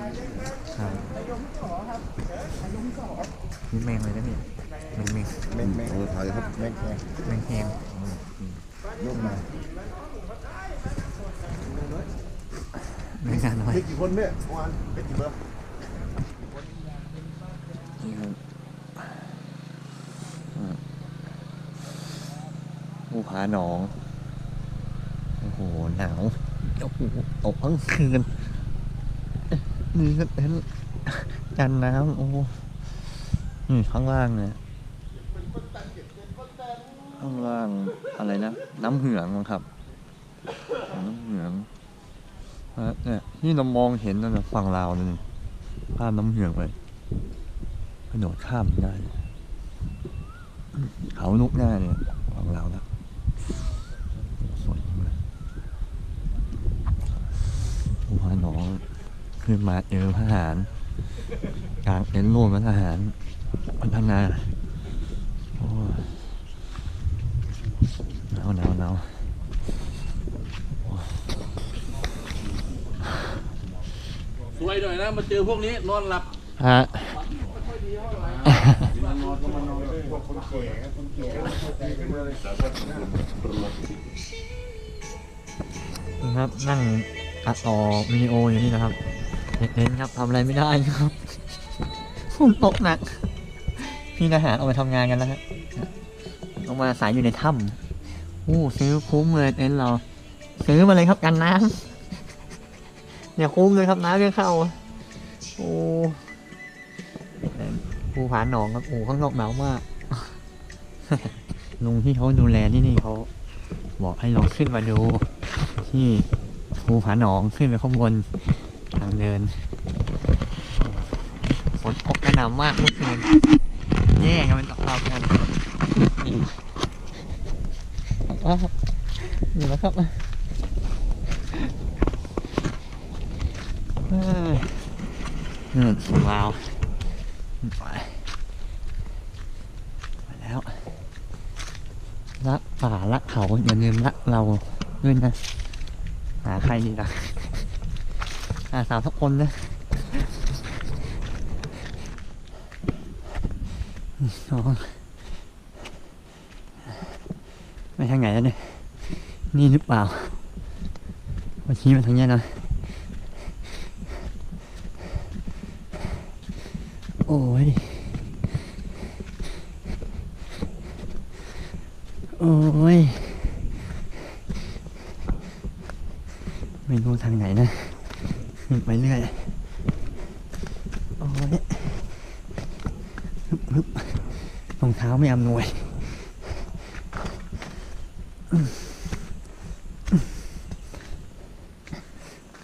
นี่แมงเลยนะพี่แมงแมงแมงแมงเออถ่ายครับแมงแมงแมงแหงยกมาแมงกันน้อยกี่คนเนี่ยวานเด็กกี่เบอร์นี่ครับอ่าภูผาหนอง โอ้โห หนาว โอ้โหตกทั้งคืน นี่ก็เป็นจันน้ำโอ้โหนี่ข้างล่างเนี่ยข้างล่างอะไรนะ น้ำเหืองมั้งครับ น้ำเหืองฮะเนี่ยที่เรามองเห็นนั่นนะฝั่งลาวนั่นภาพน้ำเหืองไปกระโดดข้ามได้เขานุกหน้าเนี่ยฝั่งลาวแล้วสวยจริงเลยผู้พาน้อง ขึ้นมาเจอทหารกลางเต็นท์ร่วมกับทหารพัฒนาโอ้ยหนาวหนาวหนาวสวยหน่อยนะมาเจอพวกนี้นอนหลับฮะนอนก็มานอนพวกคนแก่คนแก่ขึ้นมาเลยนะครับนั่งอัดต่อวิดีโออยู่นี่นะครับ เน้นๆครับทำอะไรไม่ได้ครับฝนตกหนัก พี่ทหารออกไปทำงานกันแล้วฮะออกมาสายอยู่ในถ้ำโอ้ซื้อคุ้มเลยเต็นท์เรา ซื้อมาเลยครับกันน้ำเนี่ยคุ้มเลยครับน้ำเรื่องเข้า โอ้ภูผาหนองครับโอ้ข้างนอกหนาวมากลุงที่เขาดูแลที่นี่เขาบอกให้เราขึ้นมาดูที่ภูผาหนองขึ้นไปข้างบนทาง เดินฝนตกกระหน่ำมากเมื่อคืนแย่กันเป็นตกเรากันนี่ว้าวนี่แล้วครับเอ้ยนี่ของเราไปไปแล้วรักป่ารักเขาอย่าลืมรักเราด้วยนะหาใครดีล่ะ หาสาวสักคนนะน้องไปทางไหนแล้วเนี่ย นี่หรือเปล่ามาชี้มาทางนี้นะโอ้ย โอ้ย ไม่รู้ทางไหนนะ ไปเรื่อยโอ้ยฮึบฮึบรองเท้าไม่อำนวยอืมอืม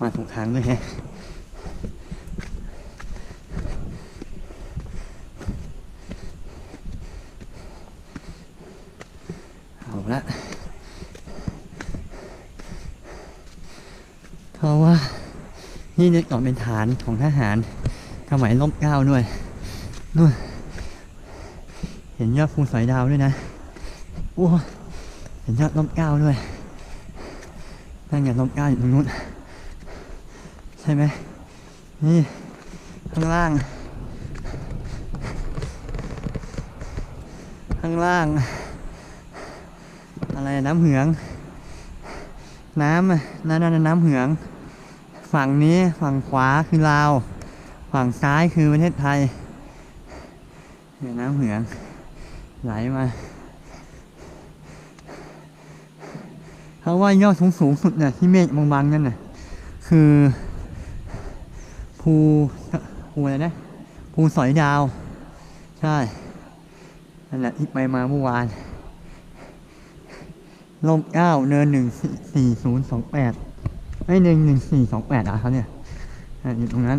มาถูกทางด้วยแฮะเอาละ เพราะว่า นี่นึกออกเป็นฐานของทหารสมัยร่มเก้าด้วยนู่นเห็นยอดภูสอยดาวด้วยนะโอ้เห็นยอดร่มเก้าด้วยนั่นไงร่มเก้าอยู่ตรงนู้นใช่ไหมนี่ข้างล่าง ข้างล่าง อะไรน้ำเหือง น้ำนั่นนั่นน้ำเหือง ฝั่งนี้ฝั่งขวาคือลาว ฝั่งซ้ายคือประเทศไทยเนี่ยน้ำเหืองไหลมาเขาว่ายอดสูงสูงสุดเนี่ยที่เมฆบางๆนั่นน่ะคือภูภูอะไรนะภูสอยดาว ใช่นั่นแหละที่ไปมาเมื่อวานลมเก้าเนินหนึ่งสี่ศูนย์สองแปด ไอ้หนึ่งหนึ่งสี่สองแปดอะครับเนี่ยอยู่ตรงนั้น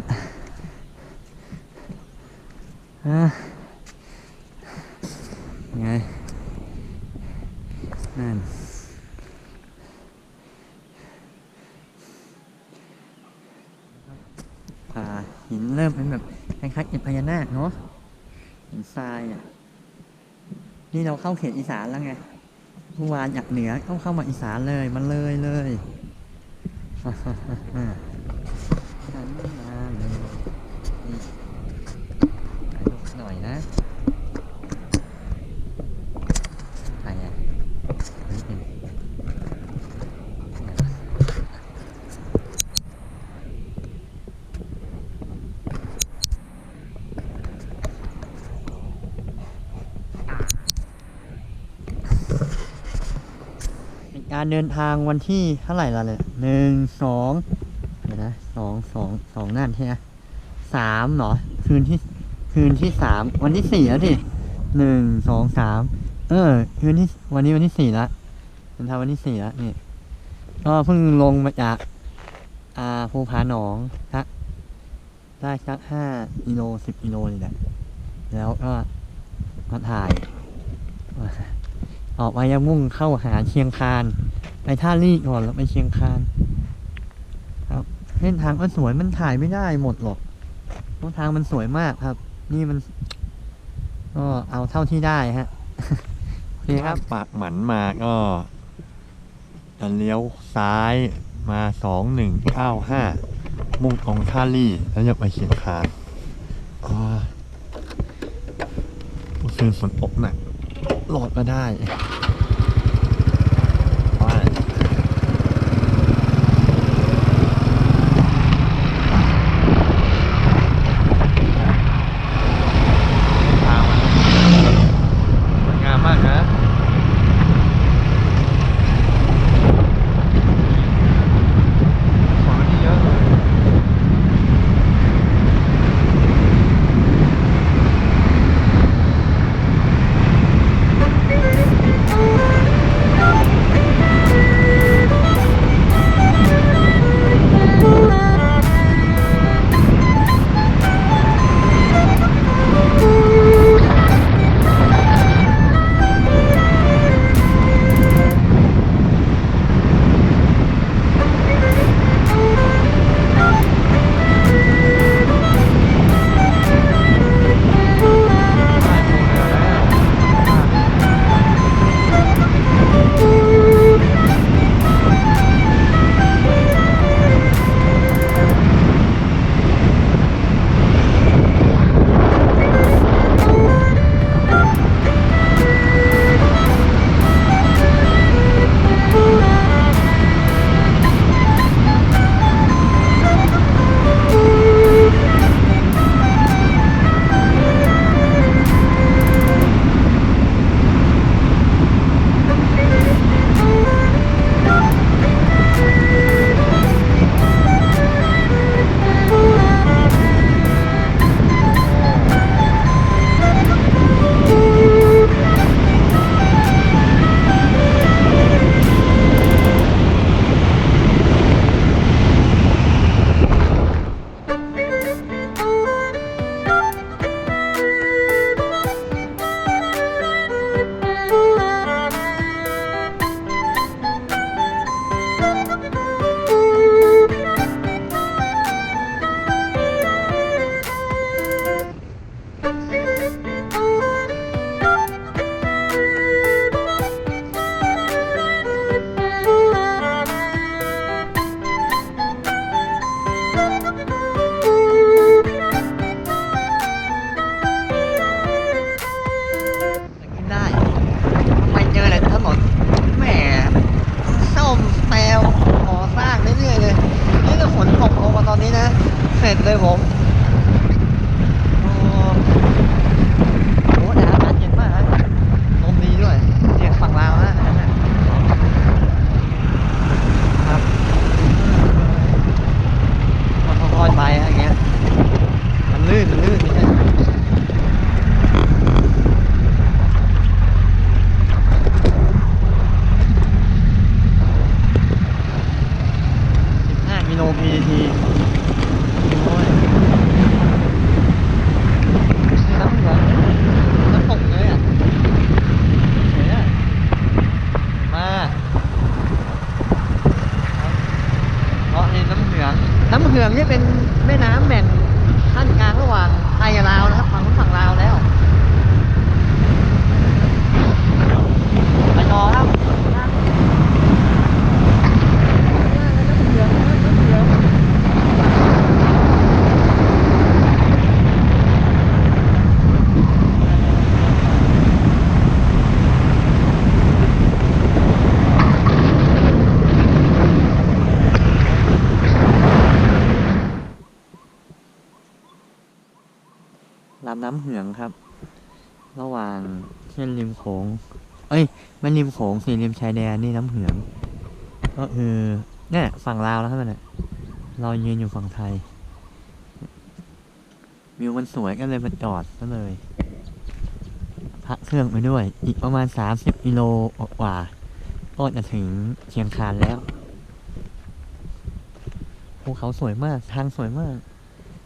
อะไงนั่นหินเริ่มเป็นแบบคล้ายๆอิพญานาคเนาะหินทรายอะนี่เราเข้าเขตอีสานแล้วไงเมื่อวานจากเหนือต้องเข้ามาอีสานเลย มันเลยเลย ฉันมาเลย การเดินทางวันที่เท่าไหร่ละเนี่ยหนึ่งสองเดี๋ยวนะสองสองสองนั่นใช่ไหมสามเหรอคืนที่คืนที่สามวันที่สี่แล้วดิหนึ่งสองสามเออ คืนที่วันนี้วันที่สี่ละเดินทางวันที่สี่ละนี่ก็เพิ่งลงมาจากอ่าภูผาหนองสักได้สักห้ากิโลสิบกิโลนี่แหละแล้วก็มาถ่าย ออกไปยังมุ่งเข้าหาเชียงคาน ไปท่าลี่ก่อนแล้วไปเชียงคาน ครับเส้นทางก็สวยมันถ่ายไม่ได้หมดหรอกเพราะทางมันสวยมากครับ นี่มันก็เอาเท่าที่ได้ฮะโอเคครับปากหมันมาก็จะเลี้ยวซ้ายมาสองหนึ่งเก้าห้ามุ่งตรงท่าลี่แล้วจะไปเชียงคานก็เมื่อคืนฝนตกหนัก โหลดมาได้ น้ำเหลืองนี่เป็นแม่น้ำแบ่งขั้นกลางระหว่างไทยกับลาวนะครับฝั่งนู้นฝั่งลาวแล้ว ไปต่อครับ ลำน้ำเหืองครับ ระหว่าง เส้นริมโขงเอ้ยมันริมโขงสี่ริมชายแดนนี่น้ำเหือง ก็คือเนี่ยฝั่งลาวแล้วครับเนี่ยเรายืนอยู่ฝั่งไทยวิวมันสวยก็เลยมาจอดก็เลยพักเครื่องไปด้วย อีกประมาณสามสิบกิโลกว่าก็จะถึงเชียงคานแล้วภูเขาสวยมาก ทางสวยมาก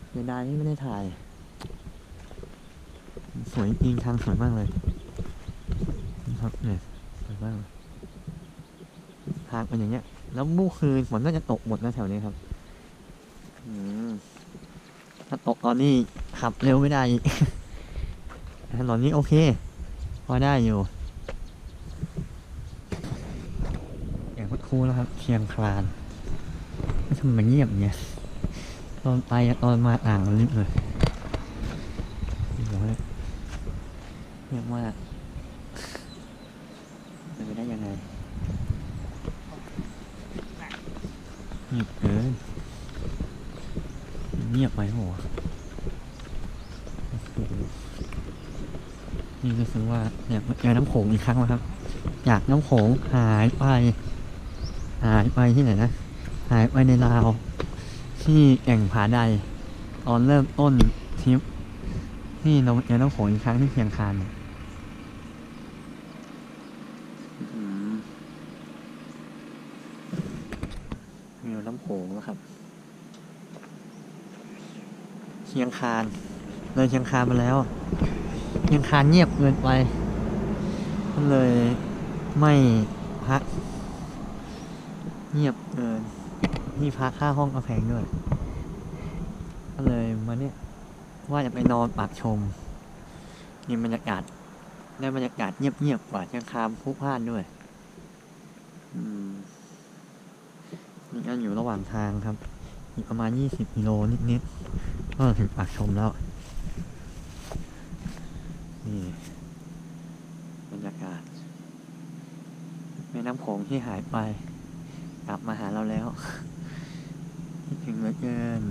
เสียดายที่ไม่ได้ถ่าย สวยจริงทางสวยมากเลยนะครับเนี่ยสวยมากเลยทางเป็นอย่างเงี้ย แล้วเมื่อคืนฝนน่าจะตกหมดนะแถวนี้ครับอถ้าตกตอนนี้ขับเร็วไม่ได้อีกถนนนี้โอเค พอได้อยู่อย่างพุทคูแล้วครับเชียงคลานไม่ทำไมเงียบเงี้ยตอนไปกับตอนมาต่างลิบเลยโอ้โห เงียบมากเป็นไปได้ยังไงเงียบเกินเงียบไปหโอ้โหนี่ก็คือว่าเนี่ยเจอน้ำโขงอีกครั้งแล้วครับ อยากน้ำโขงหายไป หายไปที่ไหนนะ หายไปในลาว ที่แอ่งผาใดตอนเริ่มต้นทริปนี่เราเจอน้ำโขงอีกครั้งที่เชียงคานเนี่ยอื้อหือมีน้ำโขงแล้วครับ เชียงคานเลยเชียงคานมาแล้วเชียงคานเงียบเกินไปก็เลยไม่พักเงียบเกินนี่พักค่าห้องก็แพงด้วยก็เลยมาเนี่ยว่าจะไปนอนปากชมนี่บรรยากาศได้บรรยากาศเงียบๆกว่าเชียงคานผู้พล่านด้วยอืมนี่ก็อยู่ระหว่างทางครับ อีกประมาณยี่สิบกิโลนิดๆ ก็ถึงปากชมแล้ว นี่บรรยากาศ แม่น้ำโขงที่หายไป กลับมาหาเราแล้ว คิดถึงเหลือเกิน